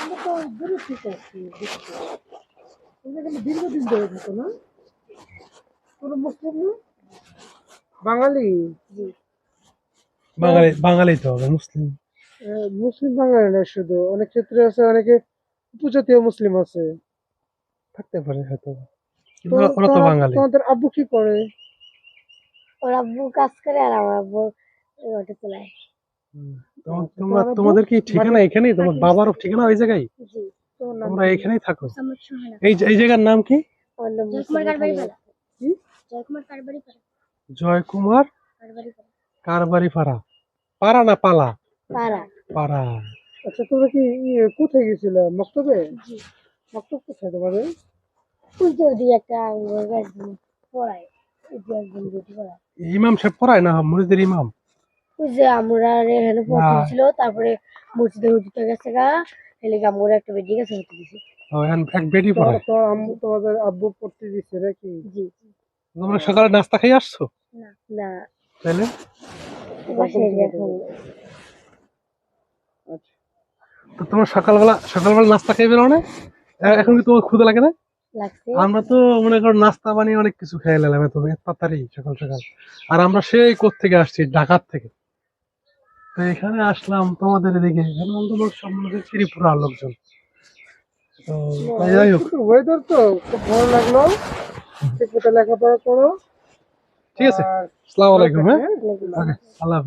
আমরা তো দূরে থেকে আসছি দেখতে। তোমরা এখানে দীর্ঘদিন ধরে থাকো না? কোনো মুসলিম না? বাঙালি? বাঙালি বাঙালি তো হবে মুসলিম। মুসলিম বাঙালি না শুধু। অনেক ক্ষেত্রে আছে অনেকে উপজাতীয় মুসলিম আছে। থাকতে পারে হয়তো। তো ওরা তো বাঙালি। তোমাদের আব্বু কি করে? ওর আব্বু কাজ করে আর আমার আব্বু অটো চালায়। তোমার- তোমাদের কি ঠিকানা এখানেই? তোমার বাবারও ঠিকানা ওই জায়গায়? জি তোমরা এখানেই থাকো। এই এই জায়গার নাম কি? জয়কুমার কারবারি পাড়া। পাড়া। না পালা? পাড়া। পাড়া। আচ্ছা তোমরা কি ইয়ে, কোথায় গেছিলে মক্তবে? জি। মক্তব কোথায় তোমাদের? একটা পড়ায়। ইমাম সাহেব পড়ায় না? মুরিদের ইমাম? ওই যে আমরা এখানে পড়তে ছিল তারপরে মসজিদে হুজুরটা গেছে গা হেলে আমরা একটা বেটি গেছে হতে দিছে ও, এখন এক বেটি পড়ায় তো আম্মু তোমাদের আব্বু পড়তে দিচ্ছে নাকি? জি। তোমরা সকালে নাস্তা খেয়ে আসছো? না। না। তাহলে আচ্ছা। তো তোমার সকালবেলা সকালবেলা নাস্তা খেয়ে বেরো না? এখন কি তোমার ক্ষুদা লাগে না? আমরা তো মনে করো নাস্তা বানিয়ে অনেক কিছু খেয়ে নিলাম এত তাড়াতাড়ি সকাল সকাল। আর আমরা সেই কোথ থেকে আসছি? ঢাকার থেকে। তো এখানে আসলাম তোমাদের এদিকে। এখানে অন্তত সব মনে হচ্ছে ত্রিপুরার লোকজন। তো যাই হোক। ওয়েদার তো খুব ভালো লাগল। ঠিক মতো লেখাপড়া করো। ঠিক আছে। আসসালামু আলাইকুম হ্যাঁ? হ্যাঁ ওকে আল্লাহ